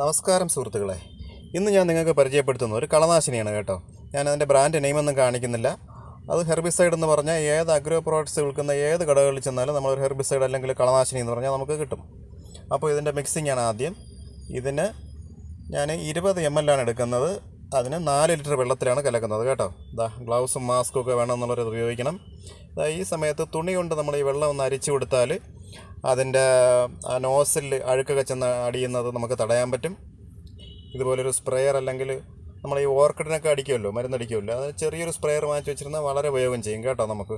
നമസ്കാരം സുഹൃത്തുക്കളെ. ഇന്ന് ഞാൻ നിങ്ങൾക്ക് പരിചയപ്പെടുത്തുന്നത് ഒരു കളനാശിനിയാണ് കേട്ടോ. ഞാൻ അതിന്റെ ബ്രാൻഡ് നെയിമൊന്നും കാണിക്കുന്നില്ല. അത് ഹെർബിസൈഡ് എന്ന് പറഞ്ഞാൽ ഏത് അഗ്രോ പ്രോഡക്ട്സ് വിൽക്കുന്ന ഏത് കടകളിൽ ചെന്നാലും നമ്മളൊരു ഹെർബിസൈഡ് അല്ലെങ്കിൽ കളനാശിനി എന്ന് പറഞ്ഞാൽ നമുക്ക് കിട്ടും. അപ്പോൾ ഇതിന്റെ മിക്സിംഗ് ആണ് ആദ്യം. ഇതിന് ഞാൻ ഇരുപത് എം ആണ് എടുക്കുന്നത്. അതിന് നാല് ലിറ്റർ വെള്ളത്തിലാണ് കലക്കുന്നത് കേട്ടോ. ഇതാ ഗ്ലൗസും മാസ്കും ഒക്കെ വേണം എന്നുള്ളത് ഉപയോഗിക്കണം ഈ സമയത്ത് തുണി കൊണ്ട് നമ്മൾ ഈ വെള്ളം ഒന്ന് അരിച്ചു കൊടുത്താൽ അതിന്റെ നോസിൽ അഴുക്കൊക്കെ ചെന്ന് അടിയുന്നത് നമുക്ക് തടയാൻ പറ്റും. ഇതുപോലൊരു സ്പ്രെയർ അല്ലെങ്കിൽ നമ്മൾ ഈ ഓർക്കിഡിനൊക്കെ അടിക്കുമല്ലോ മരുന്നടിക്കുമല്ലോ അത് ചെറിയൊരു സ്പ്രെയർ വാങ്ങിച്ച് വെച്ചിരുന്നാൽ വളരെ ഉപയോഗം ചെയ്യും കേട്ടോ നമുക്ക്.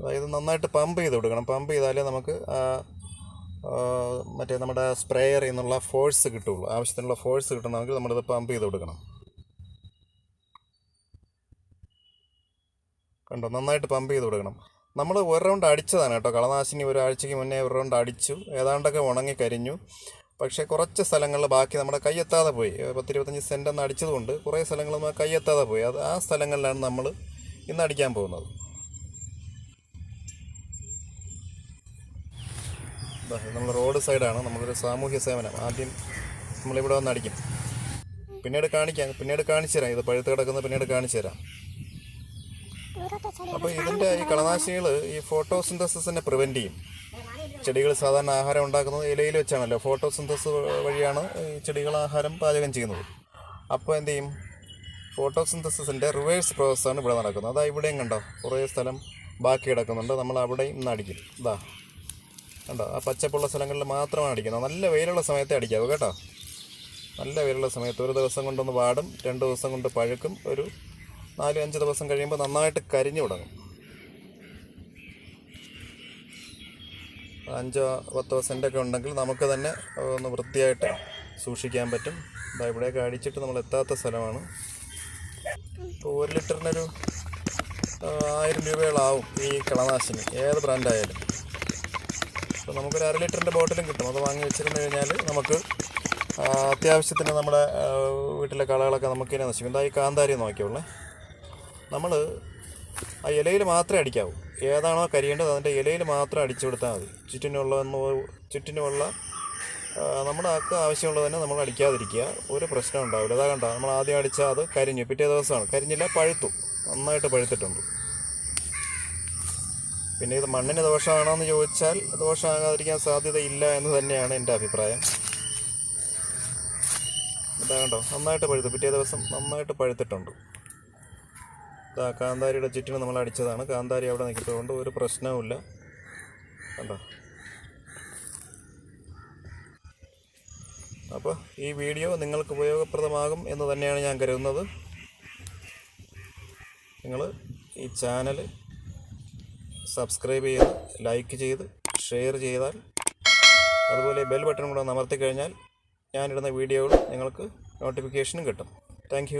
അതായത് നന്നായിട്ട് പമ്പ് ചെയ്ത് കൊടുക്കണം. പമ്പ് ചെയ്താലേ നമുക്ക് മറ്റേ നമ്മുടെ സ്പ്രേയറിൽ നിന്നുള്ള ഫോഴ്സ് കിട്ടുള്ളൂ ആവശ്യത്തിനുള്ള ഫോഴ്സ് കിട്ടണമെങ്കിൽ നമ്മളിത് പമ്പ് ചെയ്ത് കൊടുക്കണം. കണ്ടോ? നന്നായിട്ട് പമ്പ് ചെയ്ത് കൊടുക്കണം. നമ്മൾ ഒരു റൗണ്ട് അടിച്ചതാണ് കേട്ടോ. കളനാശിനി ഒരാഴ്ചയ്ക്ക് മുന്നേ ഒരു റൗണ്ട് അടിച്ചു. ഏതാണ്ടൊക്കെ ഉണങ്ങി കരിഞ്ഞു. പക്ഷേ കുറച്ച് സ്ഥലങ്ങളിൽ ബാക്കി നമ്മുടെ കൈയെത്താതെ പോയി. പത്തിരുപത്തഞ്ച് സെന്റ് ഒന്ന് അടിച്ചതുകൊണ്ട് കുറേ സ്ഥലങ്ങൾ നമ്മൾ കൈയെത്താതെ പോയി. അത് ആ സ്ഥലങ്ങളിലാണ് നമ്മൾ ഇന്ന് അടിക്കാൻ പോകുന്നത്. നമ്മൾ റോഡ് സൈഡാണ്. നമ്മളൊരു സാമൂഹ്യ സേവനം. ആദ്യം നമ്മളിവിടെ വന്ന് അടിക്കും. പിന്നീട് കാണിക്കാം. പിന്നീട് കാണിച്ചു തരാം ഇത് പഴുത്ത് കിടക്കുന്നത് പിന്നീട് കാണിച്ചു തരാം അപ്പോൾ ഇതിന്റെ ഈ കളനാശിനികൾ ഈ ഫോട്ടോസിന്തസിനെ പ്രിവെന്റ് ചെയ്യും. ചെടികൾ സാധാരണ ആഹാരം ഉണ്ടാക്കുന്നത് ഇലയിൽ വെച്ചാണല്ലോ. ഫോട്ടോസിന്തസിസ് വഴിയാണ് ഈ ചെടികൾ ആഹാരം പാചകം ചെയ്യുന്നത്. അപ്പോൾ എന്ത് ചെയ്യും? ഫോട്ടോസിന്തസിന്റെ റിവേഴ്സ് പ്രോസസ്സാണ് ഇവിടെ നടക്കുന്നത്. അതാ ഇവിടെയും കണ്ടോ? കുറേ സ്ഥലം ബാക്കി കിടക്കുന്നുണ്ട്. നമ്മൾ അവിടെയും ഇന്ന് അടിക്കും ഇതാ കണ്ടോ? ആ പച്ചപ്പുള്ള സ്ഥലങ്ങളിൽ മാത്രമാണ് അടിക്കുന്നത്. നല്ല വെയിലുള്ള സമയത്തെ അടിക്കാവൂ കേട്ടോ. നല്ല വെയിലുള്ള സമയത്ത് ഒരു ദിവസം കൊണ്ടൊന്ന് വാടും രണ്ട് ദിവസം കൊണ്ട് പഴുക്കും ഒരു നാല് അഞ്ച് ദിവസം കഴിയുമ്പോൾ നന്നായിട്ട് കരിഞ്ഞു തുടങ്ങും. അഞ്ചോ പത്തോ സെന്റൊക്കെ ഉണ്ടെങ്കിൽ നമുക്ക് തന്നെ ഒന്ന് വൃത്തിയായിട്ട് സൂക്ഷിക്കാൻ പറ്റും. ഇവിടെയൊക്കെ അടിച്ചിട്ട് നമ്മൾ എത്താത്ത സ്ഥലമാണ്. ഇപ്പോൾ ഒരു ലിറ്ററിനൊരു ആയിരം രൂപയോളാവും ഈ കളനാശിനി. ഏത് ബ്രാൻഡായാലും. അപ്പോൾ നമുക്കൊരു അര ലിറ്ററിന്റെ ബോട്ടിലും കിട്ടും. അത് വാങ്ങി വെച്ചിരുന്നു കഴിഞ്ഞാൽ നമുക്ക് അത്യാവശ്യത്തിന് നമ്മുടെ വീട്ടിലെ കളകളൊക്കെ നമുക്കിനെ നശിക്കും എന്താ ഈ കാന്താരി നോക്കിയുള്ളേ നമ്മൾ ആ ഇലയിൽ മാത്രമേ അടിക്കാവൂ. ഏതാണോ കരിയേണ്ടത് അതിന്റെ ഇലയിൽ മാത്രം അടിച്ചു കൊടുത്താൽ മതി. ചുറ്റിനുള്ള ഒന്ന് ചുറ്റിനുമുള്ള നമ്മുടെ ആൾക്ക് ആവശ്യമുള്ളത് തന്നെ നമ്മൾ അടിക്കാതിരിക്കുക. ഒരു പ്രശ്നം ഉണ്ടാവില്ല. അതാ നമ്മൾ ആദ്യം അടിച്ചാൽ അത് കരിഞ്ഞു. പിറ്റേ ദിവസമാണ്. കരിഞ്ഞില്ല പഴുത്തു. നന്നായിട്ട് പഴുത്തിട്ടുണ്ട്. പിന്നെ ഇത് മണ്ണിന് ദോഷമാണോ എന്ന് ചോദിച്ചാൽ ദോഷമാകാതിരിക്കാൻ സാധ്യതയില്ല എന്ന് തന്നെയാണ് എന്റെ അഭിപ്രായം. ഇതാ കണ്ടോ? നന്നായിട്ട് പഴുത്തു. പിറ്റേ ദിവസം നന്നായിട്ട് പഴുത്തിട്ടുണ്ട്. കാന്താരിയുടെ ചുറ്റിന് നമ്മൾ അടിച്ചതാണ്. കാന്താരി അവിടെ നിൽക്കുന്നതുകൊണ്ട് ഒരു പ്രശ്നവുമില്ല. കണ്ടോ? അപ്പോൾ ഈ വീഡിയോ നിങ്ങൾക്ക് ഉപയോഗപ്രദമാകും എന്ന് തന്നെയാണ് ഞാൻ കരുതുന്നത്. നിങ്ങൾ ഈ ചാനൽ സബ്സ്ക്രൈബ് ചെയ്ത് ലൈക്ക് ചെയ്ത് ഷെയർ ചെയ്താൽ അതുപോലെ ബെൽ ബട്ടൺ കൂടെ അമർത്തി കഴിഞ്ഞാൽ ഞാനിടുന്ന വീഡിയോകൾ നിങ്ങൾക്ക് നോട്ടിഫിക്കേഷനും കിട്ടും. താങ്ക്